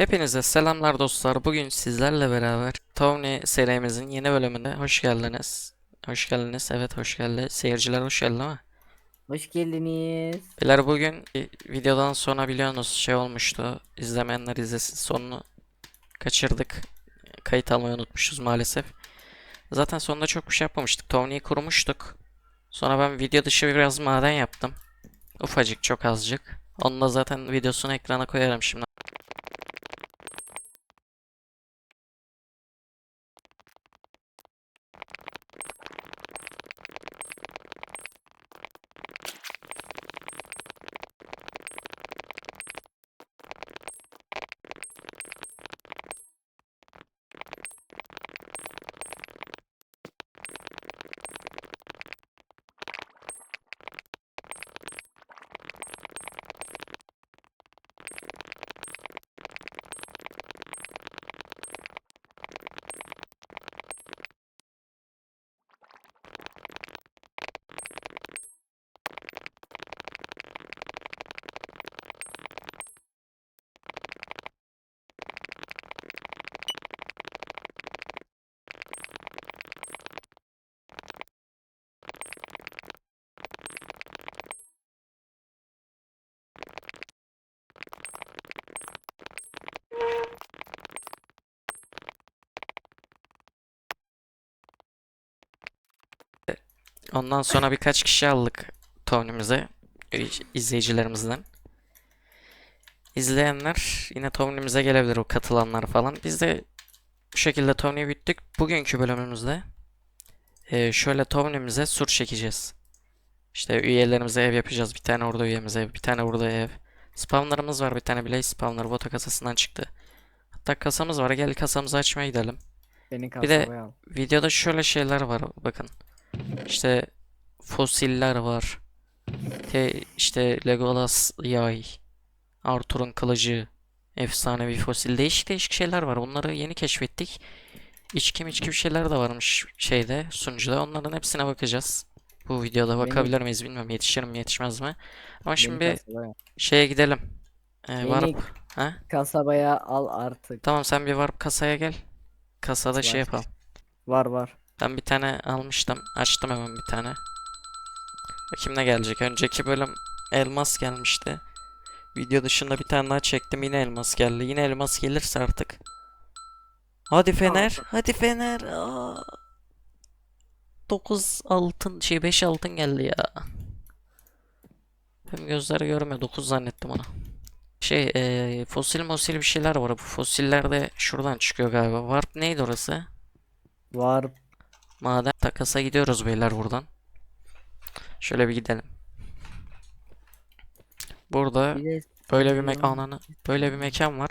Hepinize selamlar dostlar. Bugün sizlerle beraber Tony serimizin yeni bölümüne hoş geldiniz. Hoş geldiniz. Evet hoş geldi. Seyirciler hoş geldi ama. Hoş geldiniz. Beyler bugün bir videodan sonra biliyorsunuz şey olmuştu. İzlemeyenler izlesin. Sonunu kaçırdık. Kayıt almayı unutmuşuz maalesef. Zaten sonunda çok bir şey yapmamıştık. Tony'yi kurmuştuk. Sonra ben video dışı biraz maden yaptım. Ufacık çok azıcık. Onu da zaten videosunu ekrana koyarım şimdi. Ondan sonra birkaç kişi aldık Tony'mize iz- izleyicilerimizden. İzleyenler yine Tony'mize gelebilir o katılanlar falan. Biz de bu şekilde Tony'yi büyüttük. Bugünkü bölümümüzde eee, şöyle Tony'mize sur çekeceğiz. İşte üyelerimize ev yapacağız. Bir tane orada üyemize ev, bir tane burada ev. Spawnlarımız var. Bir tane Blaze spawner bota kasasından çıktı. Hatta kasamız var. Gel kasamızı açmaya gidelim. Beni Bir de- al. Videoda şöyle şeyler var bakın. İşte fosiller var. Te, işte Legolas yay. Arthur'un kılıcı. Efsanevi fosil. Değişik değişik şeyler var. Bunları yeni keşfettik. İçki içki bir şeyler de varmış şeyde sunucuda. Onların hepsine bakacağız. Bu videoda bakabilir miyiz bilmiyorum. Yetişir mi yetişmez mi? Ama şimdi bir kasabaya şeye gidelim. Ee, varıp. Ha? kasabaya al artık. Tamam sen bir varıp kasaya gel. Kasada şey Var. yapalım. Var var. Ben bir tane almıştım. Açtım hemen bir tane. Bakayım ne gelecek. Önceki bölüm elmas gelmişti. Video dışında bir tane daha çektim. Yine elmas geldi. Yine elmas gelirse artık. Hadi Fener. Hadi Fener. Aa. 9 altın şey 5 altın geldi ya. Benim gözleri görmüyor. 9 zannettim onu. Şey eee, fosil mosil bir şeyler var. Bu fosiller de şuradan çıkıyor galiba. Warp neydi orası? Var. Maden takasa gidiyoruz beyler buradan. Şöyle bir gidelim. Burada böyle bir mekanını böyle bir mekan var.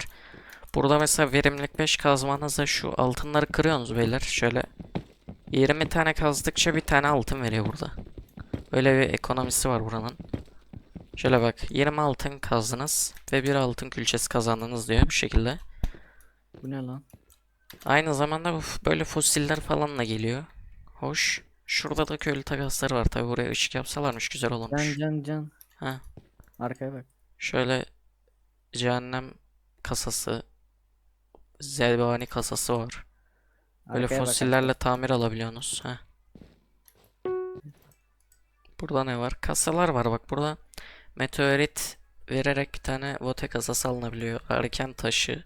Burada mesela verimlilik 5 kazmanızda şu altınları kırıyorsunuz beyler. Şöyle 20 tane kazdıkça bir tane altın veriyor burada. Böyle bir ekonomisi var buranın. Şöyle bak 20 altın kazdınız ve bir altın külçesi kazandınız diyor bu şekilde. bu ne lan? Aynı zamanda böyle fosiller falan da geliyor. Hoş. Şurada da köylü takasları var. Tabi buraya ışık yapsalarmış güzel Can olurmuş. can can. Ha. Arkaya bak. Şöyle cehennem kasası, zelbani kasası var. Böyle Arkaya fosillerle tamir alabiliyorsunuz. Ha. Burada ne var? Kasalar var bak burada. Meteorit vererek bir tane vote kasası alınabiliyor. Erken taşı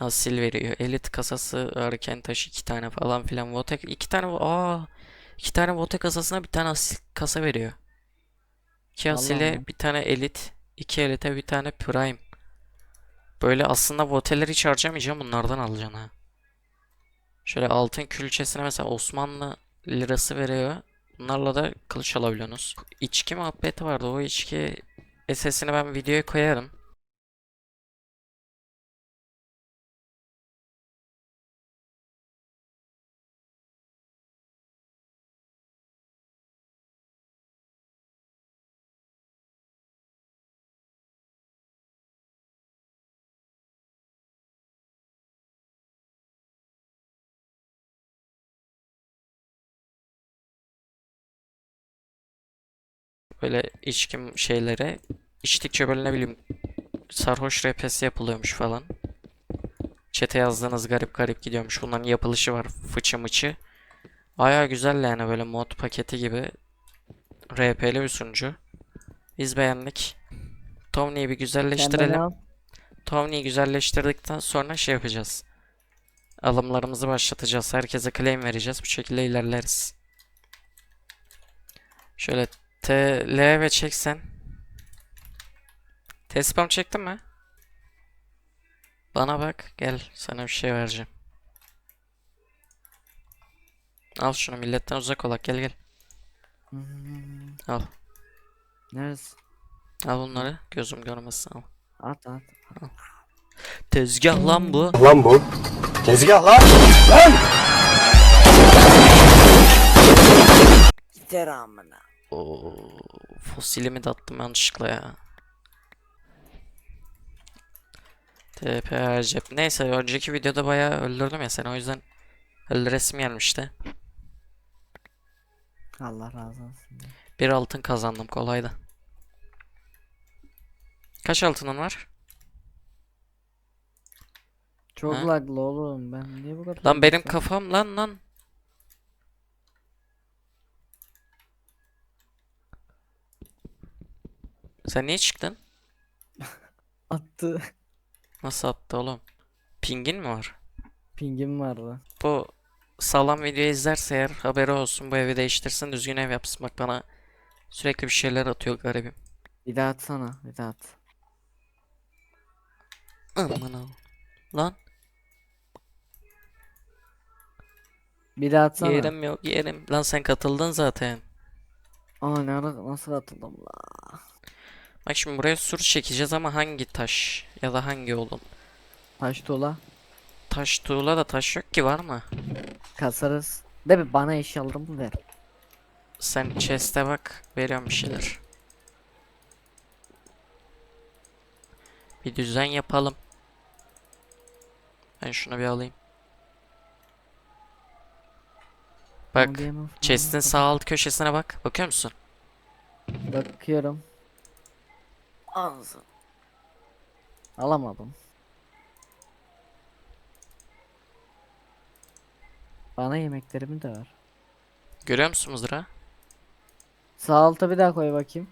asil veriyor. Elit kasası erken taşı iki tane falan filan. Vote iki tane aa iki tane vote kasasına bir tane asil kasa veriyor. İki asile bir tane elit, iki elite bir tane prime. Böyle aslında voteleri hiç harcamayacağım bunlardan alacaksın ha. Şöyle altın külçesine mesela Osmanlı lirası veriyor. Bunlarla da kılıç alabiliyorsunuz. İçki muhabbeti vardı. O içki SS'ini ben videoya koyarım. Böyle içkim şeylere içtikçe böyle ne bileyim sarhoş RP'si yapılıyormuş falan. Çete yazdığınız garip garip gidiyormuş. Bunların yapılışı var fıçı mıçı. Baya güzel yani böyle mod paketi gibi RP'li bir sunucu. Biz beğendik. Tomney'i bir güzelleştirelim. Tomney'i güzelleştirdikten sonra şey yapacağız. Alımlarımızı başlatacağız. Herkese claim vereceğiz. Bu şekilde ilerleriz. Şöyle T, L ve çeksen. T-spam çektin mi? Bana bak. Gel. Sana bir şey vereceğim. Al şunu milletten uzak olak. Gel gel. Hmm, Al. Neresi? Al bunları. Gözüm görmesin al. At at. Tezgah lan bu. Lan bu. Tezgah lan. Gider amına. Oo, fosilimi de attım yanlışlıkla ya. TP cep. Neyse önceki videoda bayağı öldürdüm ya seni o yüzden öldüresim gelmişti. Allah razı olsun. Bir altın kazandım kolaydı. Kaç altının var? Çok Ha? laglı oğlum ben niye bu kadar Lan benim kafam lan lan. Sen niye çıktın? attı. Nasıl attı oğlum? Pingin mi var? Pingim vardı. Bu sağlam videoyu izlerse eğer haberi olsun bu evi değiştirsin düzgün ev yapsın bak bana sürekli bir şeyler atıyor garibim. Bir daha atsana. Bir daha at. Aman. Lan Bir daha atsana. yerim yok yerim. Lan sen katıldın zaten. Aa ne ara nasıl atıldım la? Bak şimdi buraya sur çekeceğiz ama hangi taş ya da hangi oğlum? Taş dola. Taş tuğla da taş yok ki var mı? Kasarız. De bir bana eşyalarımı ver. Sen chest'e bak veriyorum bir şeyler. Bir düzen yapalım. Ben şunu bir alayım. Bak chest'in sağ alt köşesine bak. Bakıyor musun? Bakıyorum. Ağzı. Alamadım. Bana yemeklerimi de ver. Görüyor musun mızrağı? Sağ alta bir daha koy bakayım.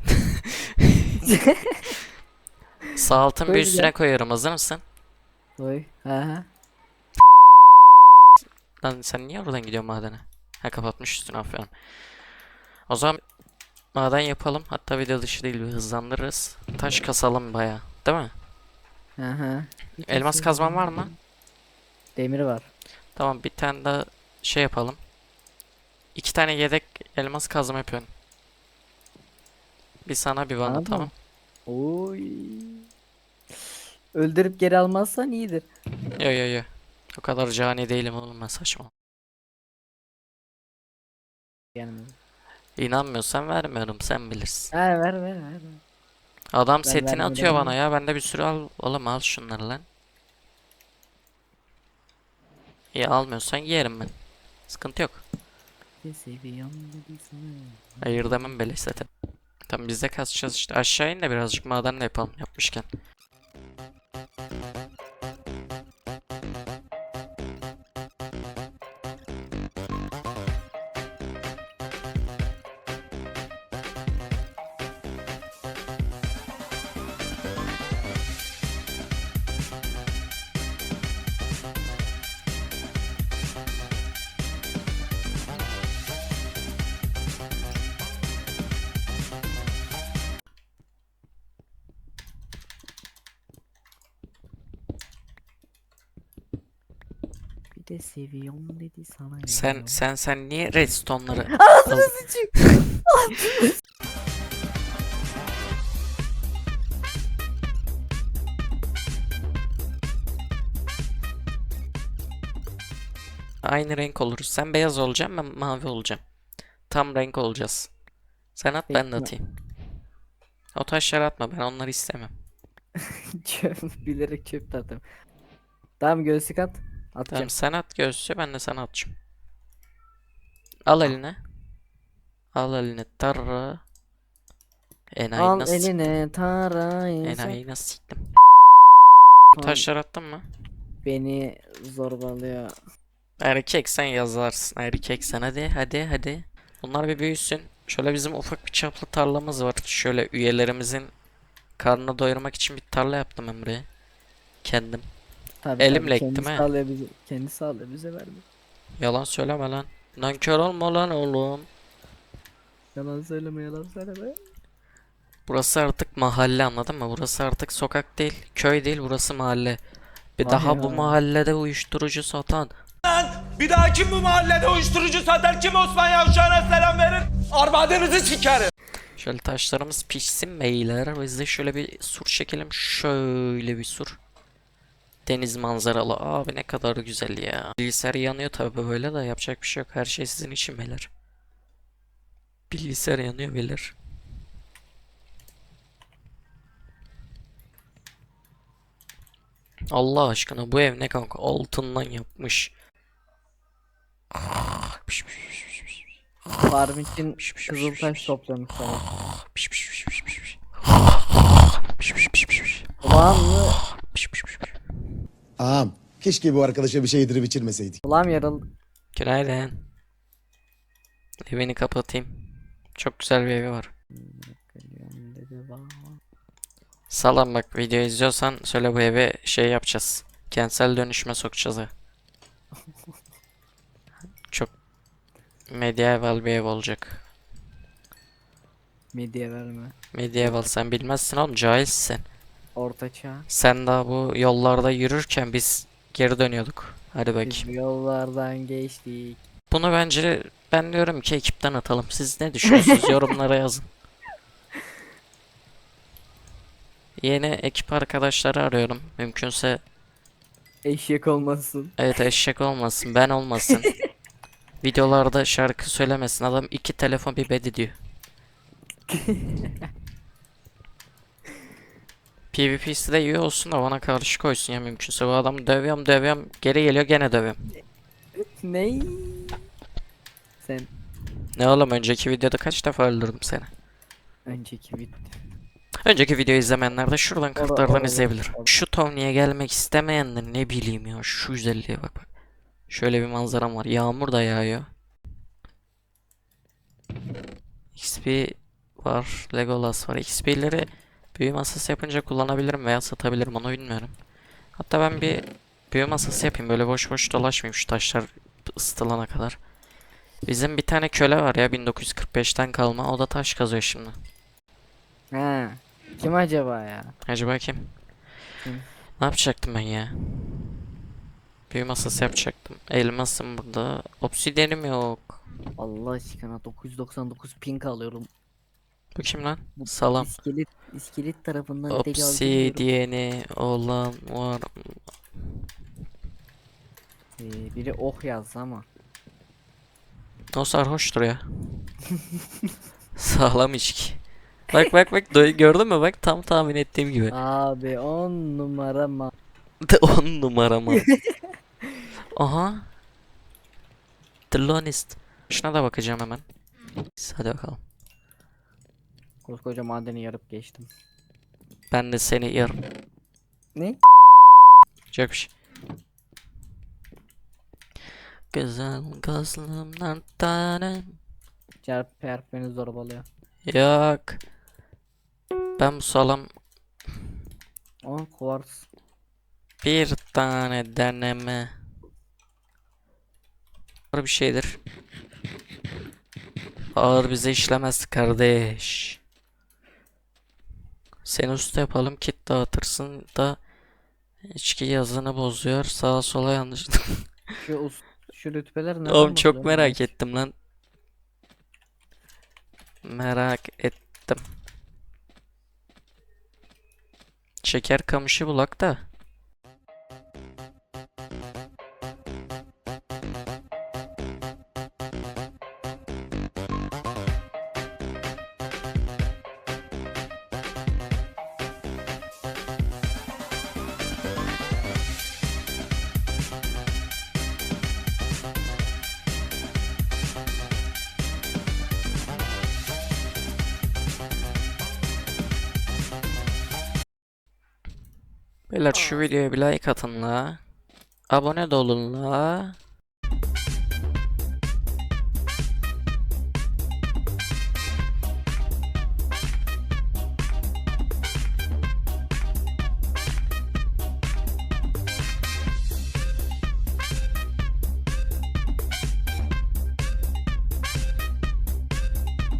Sağ altın bir Koy bir üstüne daha. koyuyorum. Hazır mısın? Koy. He he. Lan sen niye oradan gidiyorsun madene? Ha kapatmış üstünü aferin. O zaman maden yapalım. Hatta video dışı değil bir hızlandırırız. Taş kasalım baya. Değil mi? He. Elmas kazman var mı? Demir var. Tamam bir tane daha şey yapalım. İki tane yedek elmas kazma yapıyorum. Bir sana bir bana tamam. mı? Oy. Öldürüp geri almazsan iyidir. Yo yo yo. O kadar cani değilim oğlum ben saçma. Yani. İnanmıyorsan vermiyorum sen bilirsin. Ha ver ver ver. Adam Ben setini atıyor bana ya. Ben de bir sürü al. Oğlum al şunları lan. İyi almıyorsan yerim ben. Sıkıntı yok. Hayır demem beleş zaten. Tamam biz de kasacağız işte. Aşağı in de birazcık maden de yapalım yapmışken. Bir de seviyorum dedi sana. ya. Sen sen sen niye redstone'ları Ağzını sıçayım. aynı renk oluruz. Sen beyaz olacaksın ben mavi olacağım. Tam renk olacağız. Sen at ben de Peki. atayım. O taşları atma ben onları istemem. Çöp bilerek çöp tattım. Tamam göğsük at. Atacağım. Tamam sen at göğsü ben de sana atacağım. Al eline. Al eline tarra. Enayi Al nasıl eline tarayı. Enayi nasıl siktim? Taşlar attın mı? Beni zorbalıyor. Erkek sen yazarsın. Erkek sen hadi hadi hadi. Bunlar bir büyüsün. Şöyle bizim ufak bir çaplı tarlamız var. Şöyle üyelerimizin karnını doyurmak için bir tarla yaptım ben buraya. Kendim. Tabii, Elimle tabii, ektim kendi he. sağlıyor bize, kendi sağlıyor bize verdi. Yalan söyleme lan. Nankör olma lan oğlum. Yalan söyleme yalan söyleme. Burası artık mahalle anladın mı? Burası artık sokak değil, köy değil, burası mahalle. Bir Vay daha bu ya. mahallede uyuşturucu satan, Bir daha kim bu mahallede uyuşturucu satar? Kim Osman Yavşan'a selam verir? Armadınızı sikerim. Şöyle taşlarımız pişsin beyler. Biz de şöyle bir sur çekelim. Şöyle bir sur. Deniz manzaralı. Abi ne kadar güzel ya. Bilgisayar yanıyor tabi böyle de yapacak bir şey yok. Her şey sizin için beyler. Bilgisayar yanıyor beyler. Allah aşkına bu ev ne kanka? Altından yapmış. Farm için Piş, piş, piş, kızıl piş, taş piş. toplamış sana. Ulan mı? Ağam keşke bu arkadaşa bir şey yedirip içirmeseydik. Ulan yarıl. Günaydın. Evini kapatayım. Çok güzel bir evi var. Salam bak video izliyorsan söyle bu eve şey yapacağız. Kentsel dönüşüme sokacağız ha. Çok medieval bir ev olacak. Midye verme. Medieval sen bilmezsin oğlum cahilsin. Ortaçağ. Sen daha bu yollarda yürürken biz geri dönüyorduk. Hadi Biz bakayım. bu yollardan geçtik. Bunu bence ben diyorum ki ekipten atalım. Siz ne düşünüyorsunuz? Yorumlara yazın. Yeni ekip arkadaşları arıyorum. Mümkünse Eşek olmasın. evet eşek olmasın, ben olmasın. Videolarda şarkı söylemesin. Adam iki telefon bir bedi diyor. PvP'si de iyi olsun da bana karşı koysun ya mümkünse. Bu adamı dövüyorum dövüyorum geri geliyor gene dövüyorum. Ney? Sen Ne oğlum önceki videoda kaç defa öldürdüm seni? önceki bit. Önceki videoyu izlemeyenler de şuradan kartlardan izleyebilir. orada. Şu Tony'ye gelmek istemeyenler ne bileyim ya şu güzelliğe bak bak. Şöyle bir manzaram var. Yağmur da yağıyor. XP var. Legolas var. XP'leri büyü masası yapınca kullanabilirim veya satabilirim onu bilmiyorum. Hatta ben bir büyü masası yapayım. Böyle boş boş dolaşmayayım şu taşlar ısıtılana kadar. Bizim bir tane köle var ya 1945'ten kalma. O da taş kazıyor şimdi. Ha. Kim acaba ya? Acaba kim? Kim? Ne yapacaktım ben ya? Büyü masası yapacaktım. Elmasım burada. Obsidiyenim yok. Allah aşkına 999 ping alıyorum. Bu kim lan? Salam. İskelet, iskelet tarafından. Obsidiyeni olan var. Ee, biri oh yazdı ama. O sarhoştur ya. Sağlam içki. Bak bak bak gördün mü bak tam tahmin ettiğim gibi. Abi 10 numara ma. 10 numara mı? Aha. The Lonist. Şuna da bakacağım hemen. Hadi bakalım. Koskoca madeni yarıp geçtim. Ben de seni yarım. Ne? Bir şey. Güzel gözlümden tanem. Çarp perp beni zorbalıyor. Yok. Ben bu salam Aa kuvars. bir tane deneme. Ağır bir şeydir. Ağır bize işlemez kardeş. Seni usta yapalım kit dağıtırsın da içki yazını bozuyor sağa sola yanlış. Şu us şu rütbeler nereden Oğlum çok merak ettim lan. Merak ettim. Şeker kamışı bulak da. Videoya bir like atın la. Abone de olun.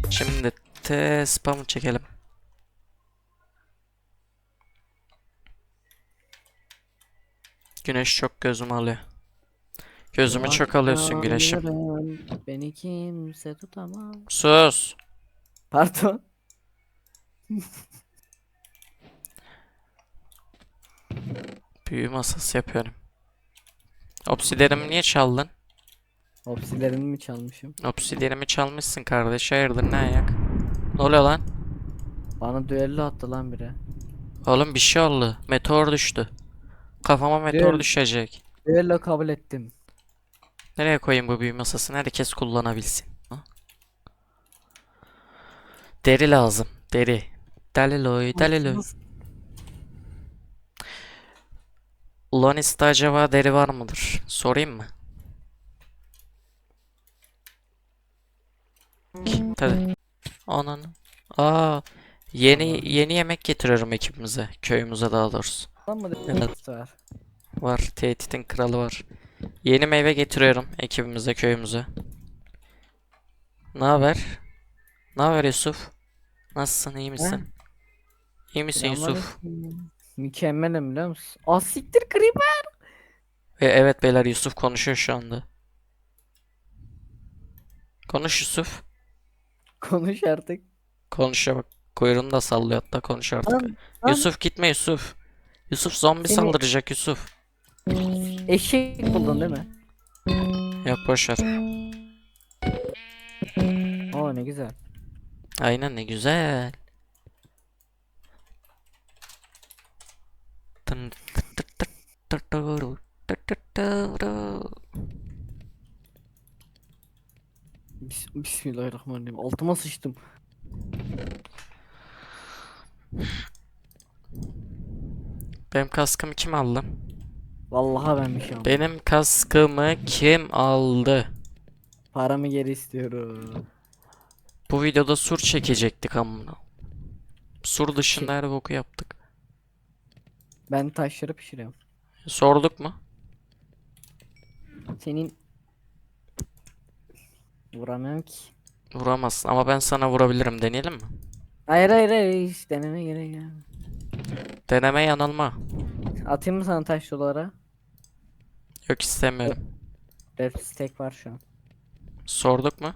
Şimdi T spamı çekelim. Güneş çok gözümü alıyor. Gözümü çok alıyorsun güneşim. Yanıyorum, Beni kimse tutamaz. Sus. Pardon. Büyü masası yapıyorum. Obsidianimi niye çaldın? Obsilerini mi çalmışım? Obsidianimi çalmışsın kardeş. Hayırdır ne ayak? Ne oluyor lan? Bana düello attı lan biri. Oğlum bir şey oldu. Meteor düştü. Kafama meteor Düel- düşecek. Düello kabul ettim. Nereye koyayım bu büyü masasını? Herkes kullanabilsin. Ha? Deri lazım. Deri. Daliloy, daliloy. Lonis'te acaba deri var mıdır? Sorayım mı? Tabii. Ananı. Aa, yeni yeni yemek getiriyorum ekibimize, köyümüze daha doğrusu. Lan mı Evet. var? Var, tehditin kralı var. Yeni meyve getiriyorum ekibimize, köyümüze. Ne haber? Ne haber Yusuf? Nasılsın, iyi misin? İyi misin Yusuf? Selamünaleyküm. Mükemmelim biliyor musun? Aa siktir creeper. E, evet beyler Yusuf konuşuyor şu anda. Konuş Yusuf. Konuş artık. Konuşuyor bak. Kuyruğunu da sallıyor hatta konuş artık. Lan, lan. Yusuf gitme Yusuf. Yusuf zombi Seni- saldıracak Yusuf. Eşek buldun değil mi? Yok boş ver. Oo ne güzel. Aynen ne güzel. Tın. Bis Bismillahirrahmanirrahim. Altıma sıçtım. Benim kaskımı kim aldı? Vallahi ben bir şey almadım. Benim kaskımı kim aldı? Paramı geri istiyorum. Bu videoda sur çekecektik amına. Sur dışında her boku yaptık. Ben taşları pişiriyorum. Sorduk mu? Senin vuramıyorum ki. Vuramazsın ama ben sana vurabilirim. Deneyelim mi? Hayır hayır hayır hiç deneme gerek ya. Deneme yanılma. Atayım mı sana taş dolara? Yok istemiyorum. 4 stack var şu an. Sorduk mu?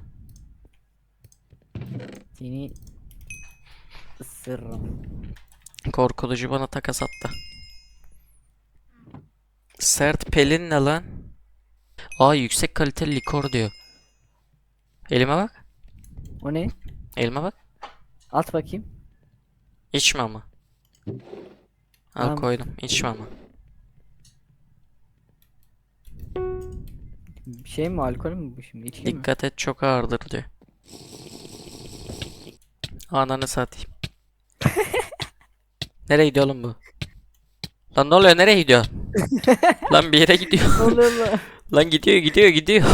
Seni ısırırım. Korkutucu bana takas attı. Sert pelin ne lan? Aa yüksek kaliteli likor diyor. Elime bak. O ne? Elime bak. At bakayım. İçme ama. Al Tamam. koydum. İçme ama. Şey mi alkol mü bu şimdi? İçki mi? Dikkat et çok ağırdır diyor. Ananı satayım. Nereye gidiyor oğlum bu? Lan ne oluyor nereye gidiyor? Lan bir yere gidiyor. Oluyor lan? Lan gidiyor gidiyor gidiyor.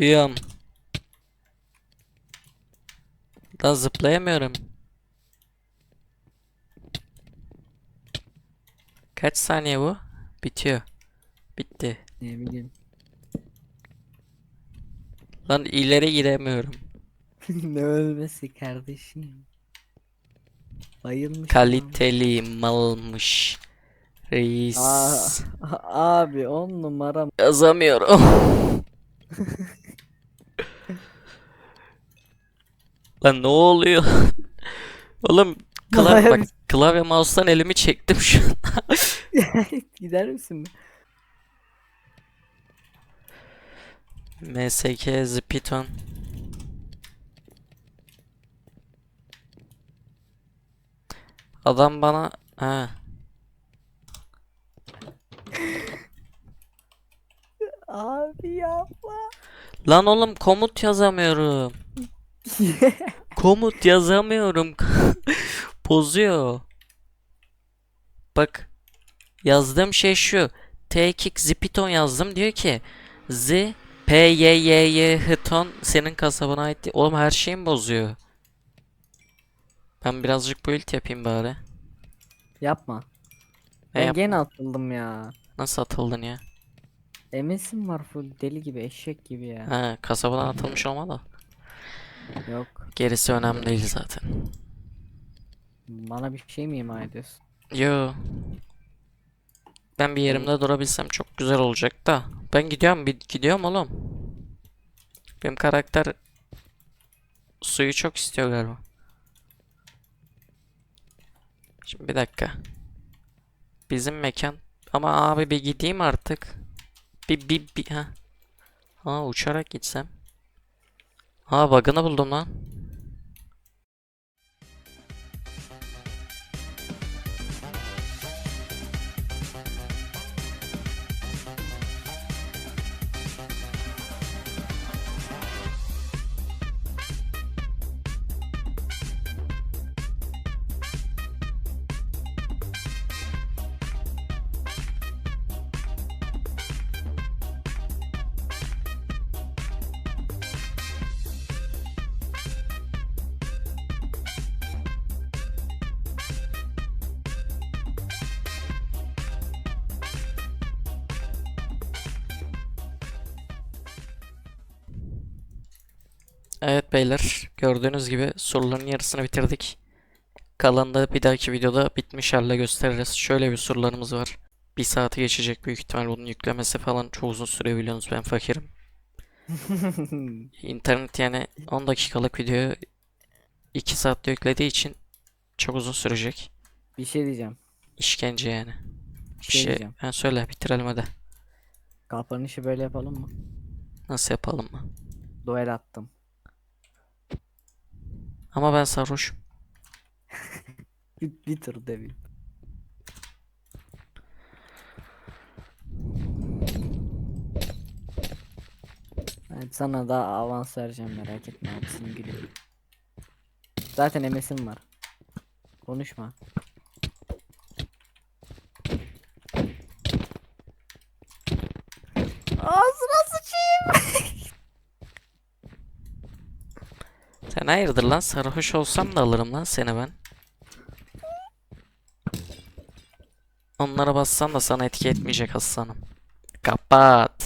Liam. Lan zıplayamıyorum. Kaç saniye bu? Bitiyor. Bitti. Ne bileyim. Lan ileri giremiyorum. ne ölmesi kardeşim. Bayılmış. Kaliteli malmış. Reis. Aa, abi on numara. Yazamıyorum. Lan ne oluyor? Oğlum klavye bak klavye mouse'tan elimi çektim şu an. Gider misin? MSK Python. Adam bana ha Abi yapma. lan oğlum komut yazamıyorum. Komut yazamıyorum. Bozuyor. Bak. Yazdığım şey şu. T-Kick Zipiton yazdım. Diyor ki Z P Y Y Y Hiton senin kasabına ait değil. Oğlum her şeyimi bozuyor. Ben birazcık build yapayım bari. Yapma. Ne Ben yap- gene atıldım ya. Nasıl atıldın ya? MS'im var full deli gibi eşek gibi ya. Ha, kasabadan atılmış olma da. Yok. Gerisi önemli değil zaten. Bana bir şey mi ima ediyorsun? Yo. Ben bir yerimde durabilsem çok güzel olacak da. Ben gidiyorum, bir gidiyorum oğlum. Benim karakter suyu çok istiyor galiba. Şimdi bir dakika. Bizim mekan. Ama abi bir gideyim artık. Bir bir bir ha. Ha uçarak gitsem. Ha bug'ını buldum lan. Evet beyler gördüğünüz gibi soruların yarısını bitirdik. Kalanı da bir dahaki videoda bitmiş halde gösteririz. Şöyle bir sorularımız var. Bir saati geçecek büyük ihtimal bunun yüklemesi falan çok uzun süre biliyorsunuz ben fakirim. İnternet yani 10 dakikalık videoyu 2 saatte yüklediği için çok uzun sürecek. Bir şey diyeceğim. İşkence yani. Bir Bir şey şey, diyeceğim. ben söyle bitirelim hadi. Kapanışı böyle yapalım mı? Nasıl yapalım mı? Duel attım. Ama ben sarhoşum. Bir, bir tur devin. Evet, sana da avans vereceğim merak etme abisinin gülü. Zaten MS'im var. Konuşma. Sen hayırdır lan sarhoş olsam da alırım lan seni ben. Onlara bassan da sana etki etmeyecek aslanım. Kapat.